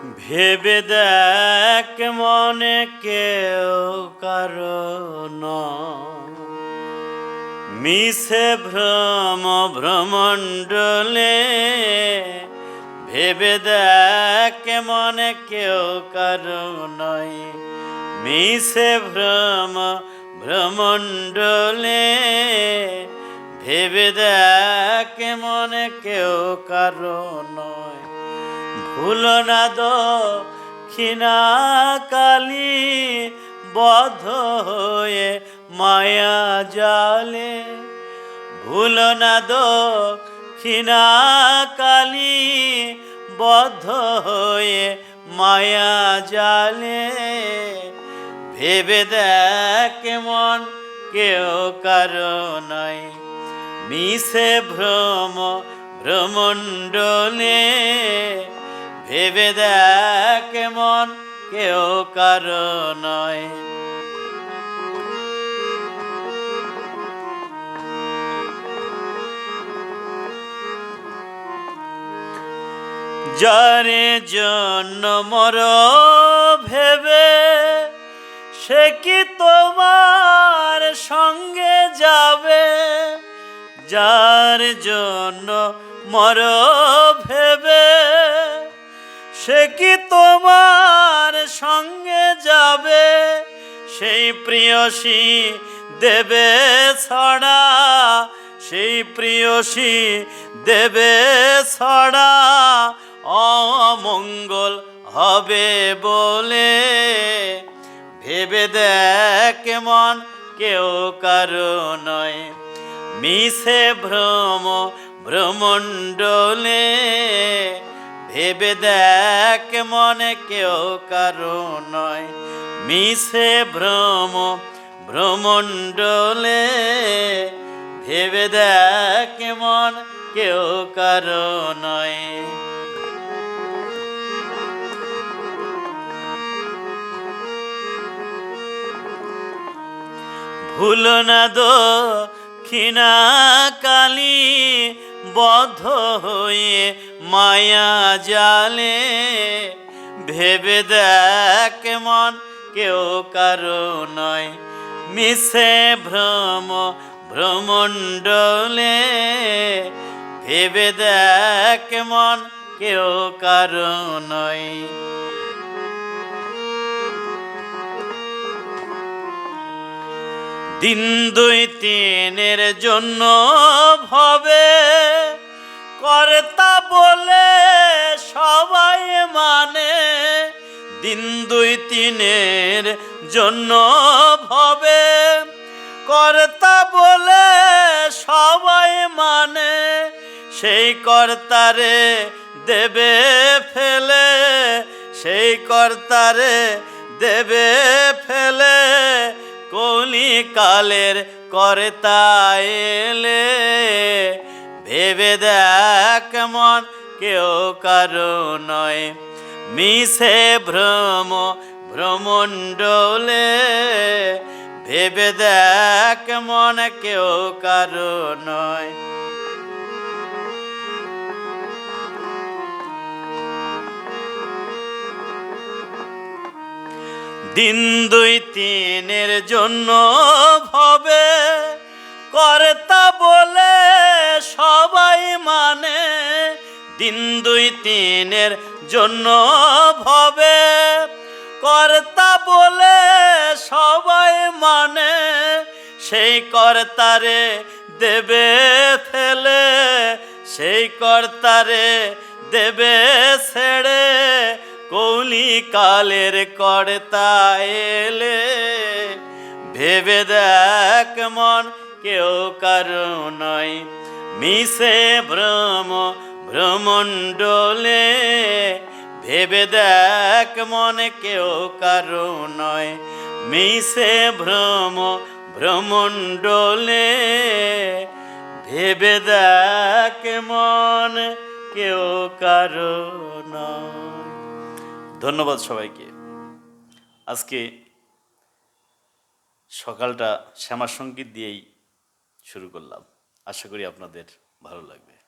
ভেবে দেখ মনে কেউ কারণ মিশে ভ্রম ভ্রমণ্ডলে ভেবে দেখ মনে কেউ কারণ মিশে ভ্রম ভ্রমণ্ডলে ভেবে দেখ মনে কেউ কারণ নয় ভুল না দক্ষিণা কালী বধ হয়ে মায়া জালে। ভুল না দক্ষিণা কালী বধ হয়ে মায়া জালে। ভেবে দেখ মন কেউ কারণই মিশে ভ্রম ভ্রমণ্ডলে ভেবে দেখ মন কেউ কারণই যারে জন্য মর ভেবে, সে কি তোমার সঙ্গে যাবে? যার জন্য মর ভেবে সে কি তোমার সঙ্গে যাবে? সেই প্রিয়সী দেবে ছড়া। সেই প্রিয়সী দেবে ছড়া। অমঙ্গল হবে বলে ভেবে দেখ মন কেউ কারও নয়। মিশে ভ্রম ভ্রমণ্ডলে ভেবে দেখ মনে কেউ কারও নয়। মিশে ভ্রম, ভ্রমণ্ডলে ভেবে দেখ মন কেউ কারও নয়। ভুল না দক্ষিণা কালী বদ্ধ হয়ে মায়া জালে ভেবে দেখ মন, কেউ কারও নয়। মিশে ভ্রম ভ্রমণ্ডলে ভেবে দেখ মন, কেউ কারও নয়। দিন দুই তিনের জন্য ভবে দিন দুই তিনের জন্য ভবে কর্তা বলে সবাই মানে সেই কর্তারে দেবে ফেলে, সেই কর্তারে দেবে ফেলে। কলি কালের কর্তা এলে, ভেবে দেখ মন কেউ কারও নয়। মিশে ভ্রম ভ্রমণ্ডলে ভেবে দেখ মন কেউ কারও নয়। দিন দুই তিনের জন্য ভবে দিন দুই তিনের জন্য ভবে। কর্তা বলে সবাই মানে সেই কর্তারে দেবে ফেলে, সেই কর্তারে দেবে ছেড়ে। কৌলি কালের কর্তা এলে, ভেবে দেখ মন কেউ কারও নয়। মিশে ভ্রম ভ্রমণ্ডলে ভেবে দেখ মনে কেউ কারও নয়। মিশে ভ্রম ভ্রমণ্ডলে ভেবে দেখ মন কেউ কারও নয়। ধন্যবাদ সবাইকে। আজকে সকালটা শ্যামা সংগীত দিয়েই শুরু করলাম। আশা করি আপনাদের ভালো লাগবে।